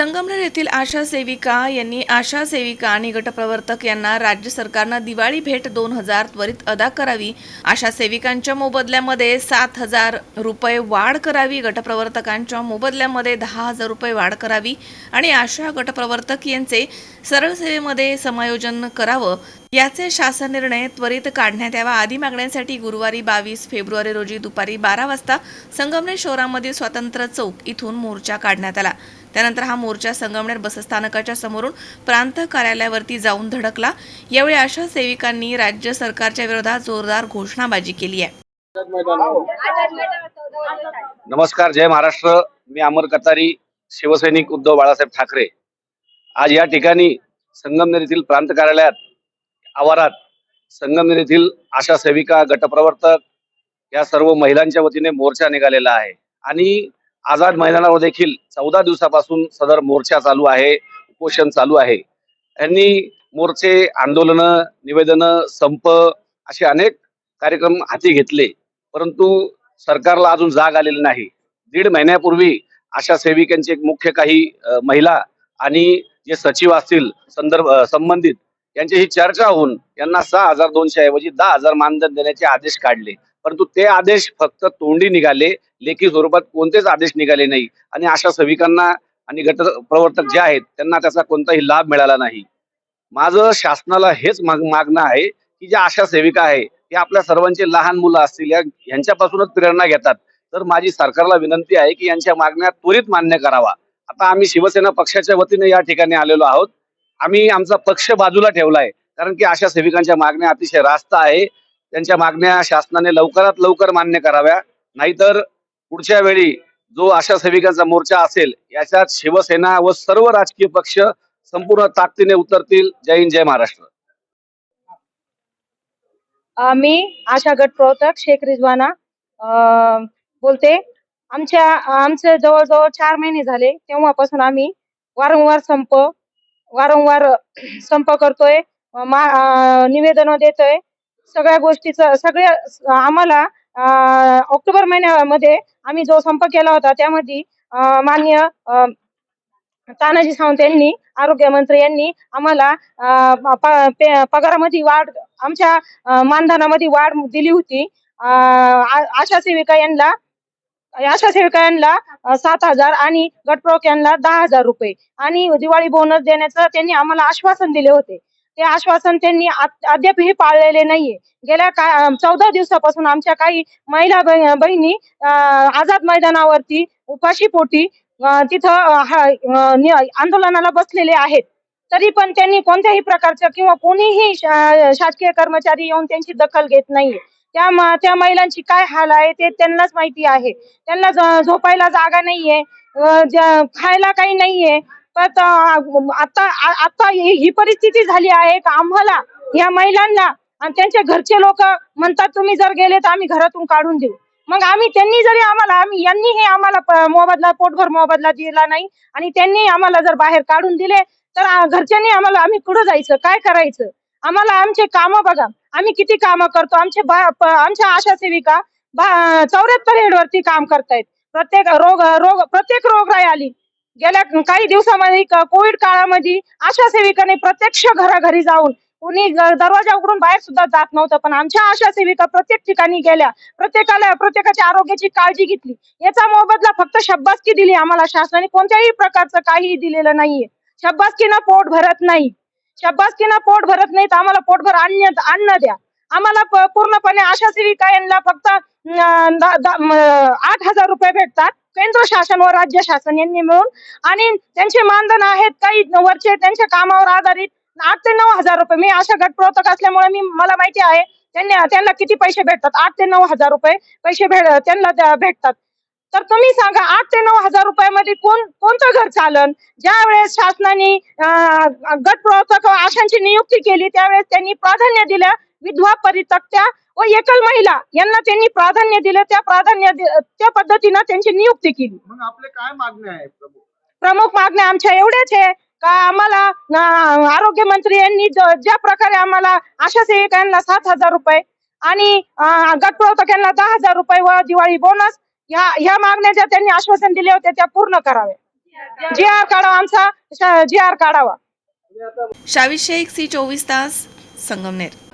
संगमनेर येथील आशा सेविका यांनी आशा सेविका आणि गटप्रवर्तक यांना राज्य सरकारनं दिवाळी भेट दोन हजार त्वरित अदा करावी. आशा सेविकांच्या मोबदल्यामध्ये सात हजार रुपये वाढ करावी. गटप्रवर्तकांच्या मोबदल्यामध्ये दहा हजार रुपये वाढ करावी आणि आशा गटप्रवर्तक यांचे सरळ सेवेमध्ये समायोजन करावं. याचे शासन निर्णय त्वरित काढण्यात यावा. आदी मागण्यांसाठी गुरुवारी बावीस फेब्रुवारी रोजी दुपारी बारा वाजता संगमनेर शहरामधील स्वातंत्र्य चौक इथून मोर्चा काढण्यात आला. त्यानंतर हा मोर्चा संगमनेर बसस्थानकाच्या समोरून प्रांत कार्यालयावरती जाऊन धडकला. यावेळी आशा सेविकांनी राज्य सरकारच्या विरोधात जोरदार घोषणाबाजी केली आहे. नमस्कार जय महाराष्ट्र. मी अमर कतारी शिवसैनिक उद्धव बाळासाहेब ठाकरे. आज या ठिकाणी संगमनेर येथील प्रांत कार्यालयात आवारात संगमनेर येथील आशा सेविका गटप्रवर्तक या सर्व महिलांच्या वतीने मोर्चा निघालेला आहे. आणि आझाद मैदानावर देखील चौदा दिवसापासून सदर मोर्चा चालू आहे उपोषण चालू आहे. यांनी मोर्चे आंदोलनं निवेदनं संप असे अनेक कार्यक्रम हाती घेतले. परंतु सरकारला अजून जाग आलेली नाही. दीड महिन्यापूर्वी आशा सेविकांचे एक मुख्य काही महिला आणि जे सचिव असतील संदर्भ संबंधित यांच्याशी चर्चा होऊन यांना सहा हजार दोनशे ऐवजी दहा हजार मानधन देण्याचे आदेश काढले. परंतु ते आदेश फक्त तोंडी निघाले लेखी स्वरूपात कोणतेच आदेश निघाले नाही. आणि आशा सेविकांना आणि गट प्रवर्तक जे आहेत त्यांना त्याचा कोणताही लाभ मिळाला नाही. माझं शासनाला हेच माग मागणं आहे की ज्या आशा सेविका आहे ते आपल्या सर्वांचे लहान मुलं असतील या यांच्यापासूनच प्रेरणा घेतात. तर माझी सरकारला विनंती आहे की यांच्या मागण्या त्वरित मान्य करावा. आता आम्ही शिवसेना पक्षाच्या वतीने या ठिकाणी आलेलो आहोत. आम्ही आमचा पक्ष बाजूला ठेवलाय. कारण की आशा सेविकांच्या मागण्या अतिशय रास्त आहे. त्यांच्या मागण्या शासनाने लवकरात लवकर मान्य कराव्या. नाहीतर पुढच्या वेळी जो आशा सेविकांचा मोर्चा असेल याच्यात शिवसेना व सर्व राजकीय पक्ष संपूर्ण ताकदीने उतरतील. जय हिंद जय महाराष्ट्र. मी आशा गट प्रवर्तक शेख रिजवाना. बोलते. आमच्या आमचे जवळजवळ चार महिने झाले. तेव्हापासून आम्ही वारंवार संप वारंवार संप करतोय. मा निवेदन देतोय. सगळ्या गोष्टीचं सगळ्या आम्हाला ऑक्टोबर महिन्यामध्ये आम्ही जो संप केला होता त्यामध्ये माननीय मान्य तानाजी सावंत यांनी आरोग्यमंत्री यांनी आम्हाला पगारामध्ये वाढ आमच्या मानधनामध्ये वाढ दिली होती. आशा सेविका यांना आशा सेविका यांना सात हजार आणि गटप्रमुख यांना दहा हजार रुपये. आणि दिवाळी बोनस देण्याचं त्यांनी आम्हाला आश्वासन दिले होते. ते आश्वासन त्यांनी अद्यापही पाळलेले नाहीये. गेल्या का चौदा दिवसापासून आमच्या काही महिला बहिणी आझाद मैदानावरती उपाशी पोटी तिथं आंदोलनाला बसलेले आहेत. तरी पण त्यांनी कोणत्याही प्रकारचं किंवा कोणीही शा- शासकीय कर्मचारी येऊन त्यांची दखल घेत नाहीये. त्या त्या महिलांची काय हाल आहे ते त्यांनाच माहिती आहे. त्यांना झोपायला जागा नाहीये. खायला काही नाहीये. तर आता आता ही ही परिस्थिती झाली आहे का आम्हाला या महिलांना आणि त्यांचे घरचे लोक म्हणतात तुम्ही जर गेले तर आम्ही घरातून काढून देऊ. मग आम्ही त्यांनी जरी आम्हाला आम्ही यांनी हे आम्हाला प- मोबदला पोटभर मोबदला दिला नाही आणि त्यांनी आम्हाला जर बाहेर काढून दिले तर घरच्यांनी आम्हाला आम्ही कुठं जायचं काय करायचं? आम्हाला आमचे कामं बघा आम्ही किती कामं करतो आमचे बा- आमच्या आशा सेविका चौऱ्याहत्तर हेडवरती काम करतायत. प्रत्येक रोग रोग प्रत्येक रोगराई आली. गेल्या काही दिवसामध्ये कोविड काळामध्ये आशा सेविकाने प्रत्यक्ष घराघरी जाऊन कोणी दरवाजा उघडून बाहेर सुद्धा जात नव्हतं पण आमच्या आशा सेविका प्रत्येक ठिकाणी गेल्या. प्रत्येकाला प्रत्येकाच्या आरोग्याची काळजी घेतली. याचा मोबदला फक्त शब्बासकी दिली आम्हाला शासनाने. कोणत्याही प्रकारचं काहीही दिलेलं नाहीये. शब्बासकीनं पोट भरत नाही. शब्बासकीनं पोट भरत नाही तर आम्हाला पोटभर अन्न अन्न द्या. आम्हाला पूर्णपणे आशा सेविका यांना फक्त आठ हजार रुपये भेटतात. केंद्र शासन व राज्य शासन यांनी मिळून. आणि त्यांचे मानधन आहेत काही वरचे त्यांच्या कामावर आधारित आठ ते नऊ हजार रुपये. मी अशा गटप्रवर्तक असल्यामुळे मी मला माहिती आहे त्यांनी त्यांना किती पैसे भेटतात? आठ ते नऊ हजार रुपये पैसे भेट त्यांना भेटतात. तर तुम्ही सांगा आठ ते नऊ हजार रुपयामध्ये कोण कोणतं घर चालन? ज्या वेळेस शासनाने अं, गट प्रवर्तक आशांची नियुक्ती केली त्यावेळेस त्यांनी प्राधान्य दिलं विधवा परित्यक्त्या व एकल महिला यांना त्यांनी प्राधान्य दिलं. त्या प्राधान्य त्या पद्धतीनं त्यांची नियुक्ती केली. मग आपले काय मागण्या आहे प्रमुख मागण्या आमच्या एवढ्याच आहे. का आम्हाला अं, आरोग्यमंत्री यांनी ज- ज्या प्रकारे आम्हाला आशा सेविकांना सात हजार रुपये आणि अं, गट प्रवर्तकांना दहा हजार रुपये व दिवाळी बोनस ह्या ह्या मागण्या ज्या त्यांनी आश्वासन दिले होते त्या पूर्ण कराव्या. जी आर काढावा आमचा जी आर काढावा. शावी शेख सी चोवीस तास Sangamner.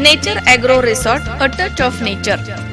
Nature agro resort a touch of nature